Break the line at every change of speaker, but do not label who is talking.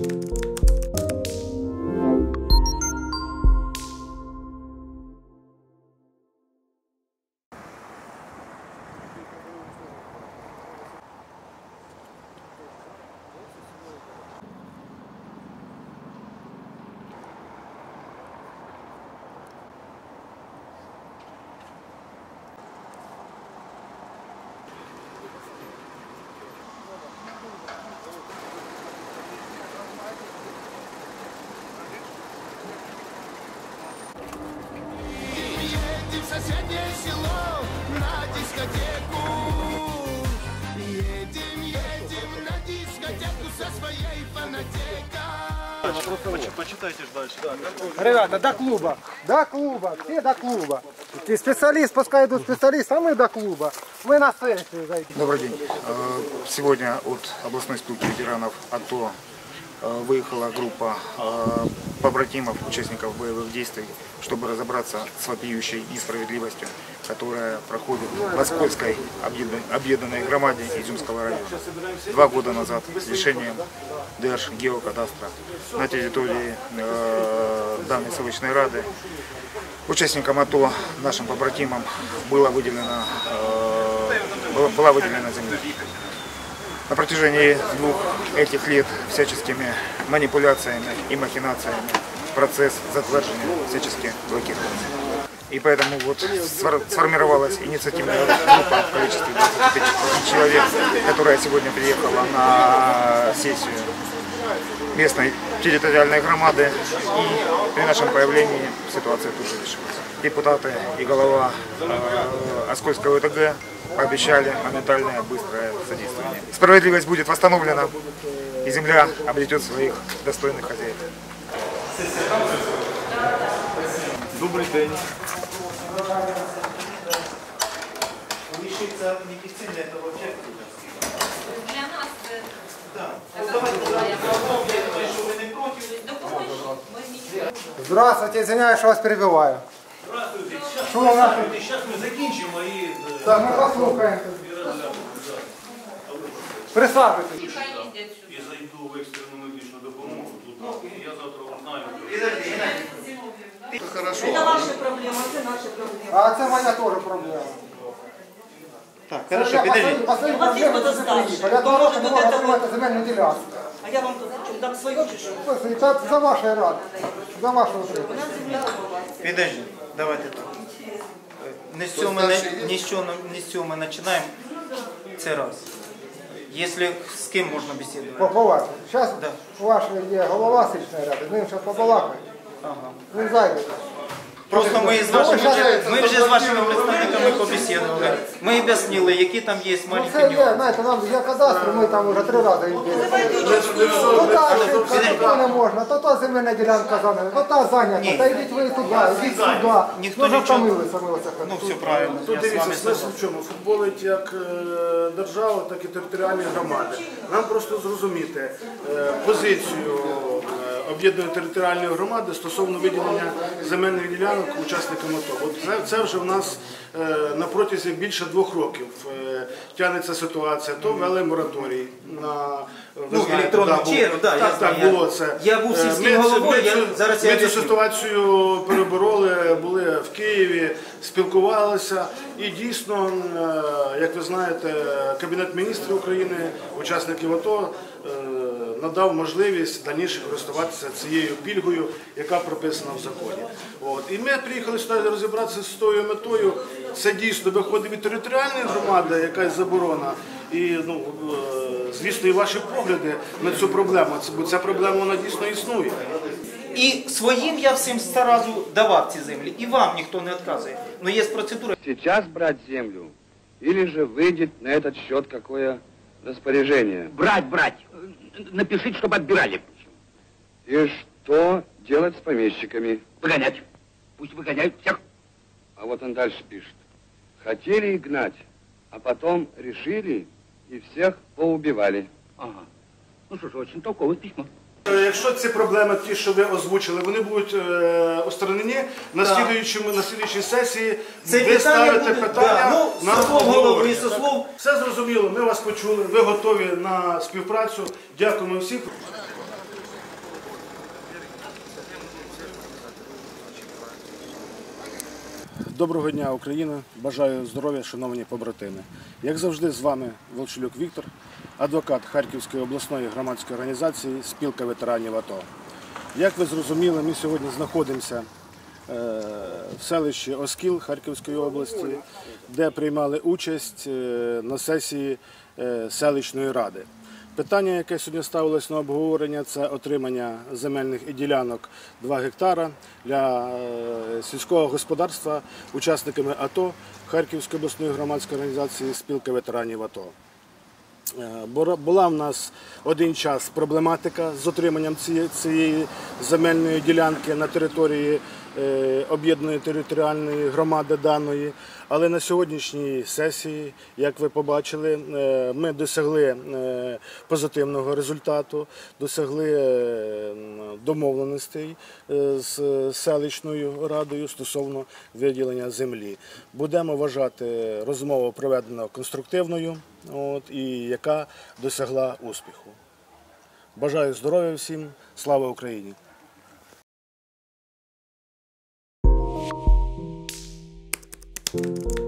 Música соседнее село на дискотеку. Едем, едем на дискотеку со своей фанатекой.
Почитайте ж дальше.
Ребята, до клуба, до клуба, все до клуба. И специалист, пускай идут специалисты, а мы до клуба. Мы на сессию зайдем.
Добрый день. Э, Сегодня от областной спилки ветеранов АТО выехала группа э, побратимов, участников боевых действий, чтобы разобраться с вопиющей несправедливостью, которая проходит в Оскольской объединенной громаде Изюмского района. Два года назад с решением ДРЖ геокадастра на территории э, данной селочной рады участникам АТО, нашим побратимам, было выделено, э, была выделена земля. На протяжении двух этих лет всяческими манипуляциями и махинациями процесс затвержения всячески блокировался. И поэтому вот сформировалась инициативная группа в количестве 25 человек, которая сегодня приехала на сессию местной территориальной громады. И при нашем появлении ситуация тут же решилась. Депутаты и голова э, Оскольского ОТГ пообещали моментальное быстрое содействие. Справедливость будет восстановлена, и земля обретет своих достойных хозяев.
Добрий день.
Лишиться медицины это вообще
Здравствуйте, извиняюсь, что вас перебиваю.
Здравствуйте.
Що у нас?
Зараз ми закінчимо і е,
Так, мы послухаем. Присаживайтесь.
Хай їздять сюди.
І зайду в екстрену медичну допомогу. Тут я завтра узнаю.
Это ваши проблемы, это наши проблемы.
А это моя тоже проблема.
Так,
Я
хорошо, підожди.
последние
У вас есть
проблемы
кто-то
с
старше?
Я
Кто
два
может
роки не
вот
можу
это
отримати
вот-
земельну ділянку.
А я вам тут что, дам свою чи що?
Слухайте, це за вашої ради, за вашого отримання.
Підожди, давайте так. Не з цього ми, не- ні з цього, ні з цього ми починаємо. Це раз. Якщо з ким можна бесідувати?
Побалакати. Зараз
Да.
ваш є голова сільської ради, з ним ще побалакає.
Ага.
Він зайде.
Просто ми з вашими ми вже з вашими представниками побесідували. Ми об'яснили, які там є
Ну
маленькі
це є,
нюанси.
знаєте, нам я кадастр, ми там вже три рази їздили. То та ошибка, то то не можна, то та земельна ділянка зайнята, то та зайнята, та йдіть ви туди, йдіть сюди.
Ніхто
Ну
нічого-
втомилися ми оце.
Ну все правильно.
Тут
Я з
дивіться,
вами
смисл в чому? Футболить як е, держава, так і територіальні громади. Нам просто зрозуміти е, позицію об'єднаної територіальної громади стосовно виділення земельних ділянок учасникам АТО. От це, вже в нас е, на протязі більше двох років е, тягнеться ситуація. То ввели мораторій на
Ну,
знаєте,
електронну да,
так, так
я-
було це.
я був
Е,
сільським головою, я- зараз я
ми цю ситуацію перебороли, були в Києві, спілкувалися. І дійсно, як ви знаєте, Кабінет міністрів України, учасників АТО, надав можливість дальніше користуватися цією пільгою, яка прописана в законі. От. І ми приїхали сюди розібратися з тою метою. Це дійсно виходить від територіальної громади, якась заборона. І ну, е, звісно, і ваші погляди на цю проблему. Бо ця проблема вона дійсно існує.
І своїм я всім сразу давав ці землі, і вам ніхто не відказує. Ну є процедура.
сейчас брать землю или же выйдет на этот счет какое распоряжение?
Брать, брать. Напишите, чтобы отбирали.
И что делать с помещиками?
Выгонять. Пусть выгоняют всех.
А вот он дальше пишет. Хотели гнать, а потом решили и всех поубивали.
Ага. Ну что ж, очень толковое письмо.
Е, якщо ці проблеми, ті, що ви озвучили, вони будуть е, устранені на Так. на слідуючій сесії.
Це
ви
питання
ставите
буде-
питання
да, ну,
на
Сокол голови,
обговорення. Все зрозуміло. Ми вас почули. Ви готові на співпрацю. Дякуємо всім. Доброго дня, Україна! Бажаю здоров'я, шановні побратими. Як завжди, з вами Волчилюк Віктор адвокат Харківської обласної громадської організації Спілка ветеранів АТО. Як ви зрозуміли, ми сьогодні знаходимося е, в селищі Оскіл Харківської області, де приймали участь е, на сесії е, селищної ради. Питання, яке сьогодні ставилось на обговорення, це отримання земельних ділянок 2 гектара для сільського господарства учасниками АТО Харківської обласної громадської організації Спілка ветеранів АТО. Е, Була в нас один час проблематика з отриманням цієї, земельної ділянки на території об'єднаної територіальної громади даної. Але на сьогоднішній сесії, як ви побачили, е, ми досягли е, позитивного результату, досягли е, домовленостей е, з селищною радою стосовно виділення землі. Будемо вважати розмову проведено конструктивною от, і яка досягла успіху. Бажаю здоров'я всім, слава Україні!
you